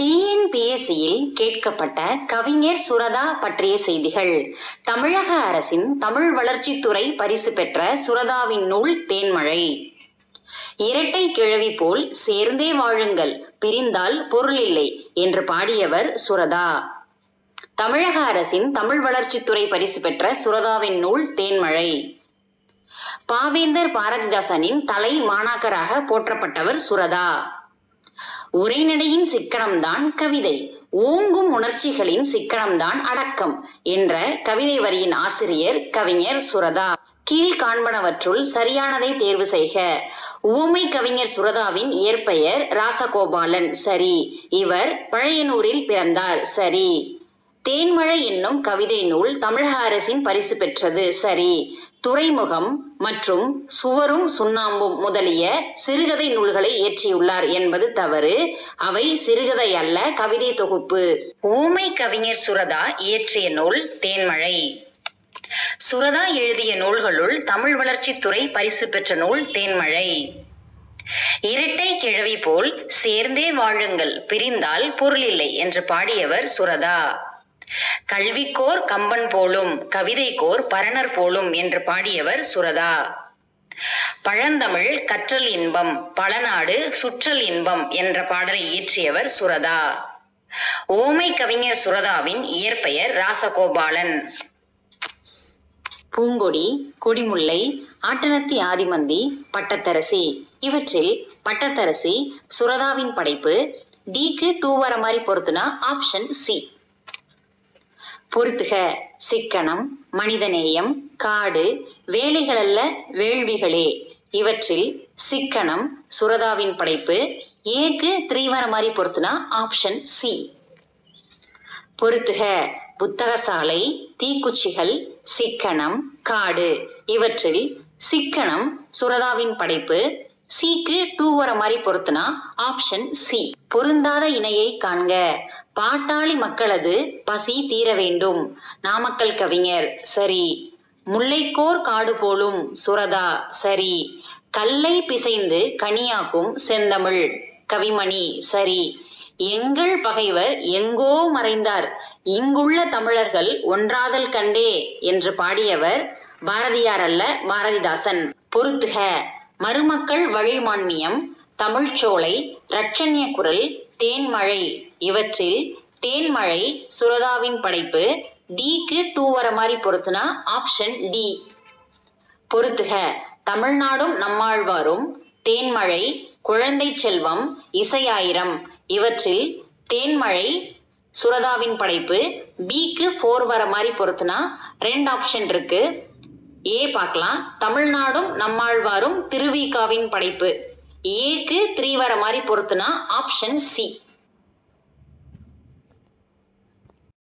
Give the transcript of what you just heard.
டிஎன்பிஎஸ்சியில் கேட்கப்பட்ட கவிஞர் சுரதா பற்றிய செய்திகள். தமிழக அரசின் தமிழ் வளர்ச்சித்துறை பரிசு பெற்ற சுரதாவின் நூல் தேன்மழை. இரட்டை கிழவி போல் சேர்ந்தே வாழுங்கள் பிரிந்தால் பொருள் இல்லை என்று பாடியவர் சுரதா. தமிழக அரசின் தமிழ் வளர்ச்சித்துறை பரிசு பெற்ற சுரதாவின் நூல் தேன்மழை. பாவேந்தர் பாரதிதாசனின் தலை மாணாக்கராக போற்றப்பட்டவர் சுரதா. உரைநடையின் சிக்கனம்தான் கவிதை. ஓங்கும் உணர்ச்சிகளின் சிக்கனம்தான் அடக்கம் என்ற கவிதை வரியின் ஆசிரியர் கவிஞர் சுரதா. கீழ் காண்பனவற்றுள் சரியானதை தேர்வு செய்க. உவமை கவிஞர் சுரதாவின் இயற்பெயர் ராசகோபாலன். சரி. இவர் பழையனூரில் பிறந்தார். சரி. தேன்மழை என்னும் கவிதை நூல் தமிழக அரசின் பரிசு பெற்றது. சரி துறைமுகம் மற்றும் சுவரும் சுண்ணாம்பும் முதலிய சிறுகதை நூல்களை இயற்றியுள்ளார் என்பது தவறு. அவை சிறுகதை அல்ல கவிதை தொகுப்பு. ஊமை கவிஞர் சுரதா இயற்றிய நூல் தேன்மழை. சுரதா எழுதிய நூல்களுள் தமிழ் வளர்ச்சித்துறை பரிசு பெற்ற நூல் தேன்மழை. இரட்டை கிழவி போல் சேர்ந்தே வாழுங்கள் பிரிந்தால் பொருள் இல்லை என்று பாடியவர் சுரதா. கல்விக்கோர் கம்பன் போலும் கவிதைக்கோர் பரணர் போலும் என்று பாடியவர் சுரதா. பழந்தமிழ் கற்றல் இன்பம் பழநாடு சுற்றல் இன்பம் என்ற பாடலை இயற்றியவர் சுரதா. ஓமை கவிஞர் சுரதாவின் இயற்பெயர் ராசகோபாலன். பூங்கொடி கொடிமுல்லை ஆட்டனத்தி ஆதிமந்தி பட்டத்தரசி. இவற்றில் பட்டத்தரசி சுரதாவின் படைப்பு டிக்கு டூ வர மாதிரி பொறுத்துனா ஆப்ஷன் சி. பொறுத்துக சிக்கனம் மனிதநேயம் காடு வேலைகளல்ல வேள்விகளே. இவற்றில் சிக்கனம் சுரதாவின் படைப்பு ஏக்கு த்ரீ வர மாதிரி பொறுத்துனா ஆப்ஷன் சி பொறுத்துக புத்தகசாலை தீக்குச்சிகள் சிக்கனம் காடு. இவற்றில் சிக்கனம் சுரதாவின் படைப்பு சிக்கு டூ வர மாதிரி பொறுத்துனா ஆப்ஷன் சி பொருந்தாத இணையை காண்க. பாட்டாளி மக்களது பசி தீர வேண்டும். நாமக்கல் கவிஞர் சரி. முல்லைக்கோர் காடு போலும் சுரதா சரி. கல்லை பிசைந்து கனியாக்கும் செந்தமிழ் கவிமணி சரி. எங்கள் பகைவர் எங்கோ மறைந்தார். இங்குள்ள தமிழர்கள் ஒன்றாதல் கண்டே என்று பாடியவர் பாரதியார் அல்ல பாரதிதாசன். பொருத்துக. மருமக்கள் வழிமான்மியம் தமிழ்ச்சோலை இரட்சண்ய குரல் தேன்மழை. இவற்றில் தேன்மழை சுரதாவின் படைப்பு டிக்கு டூ வர மாதிரி பொருத்துனா ஆப்ஷன் டி. பொருத்துக. தமிழ்நாடும் நம்மாழ்வாரும் தேன்மழை குழந்தை செல்வம் இசையாயிரம். இவற்றில் தேன்மழை சுரதாவின் படைப்பு பிக்கு ஃபோர் வர மாதிரி பொறுத்துனா ரெண்டு ஆப்ஷன் இருக்கு. ஏ பார்க்கலாம். தமிழ்நாடும் நம்மாழ்வாரும் திருவிகாவின் படைப்பு. ஏக்கு த்ரீ வர மாதிரி பொறுத்துனா ஆப்ஷன் சி.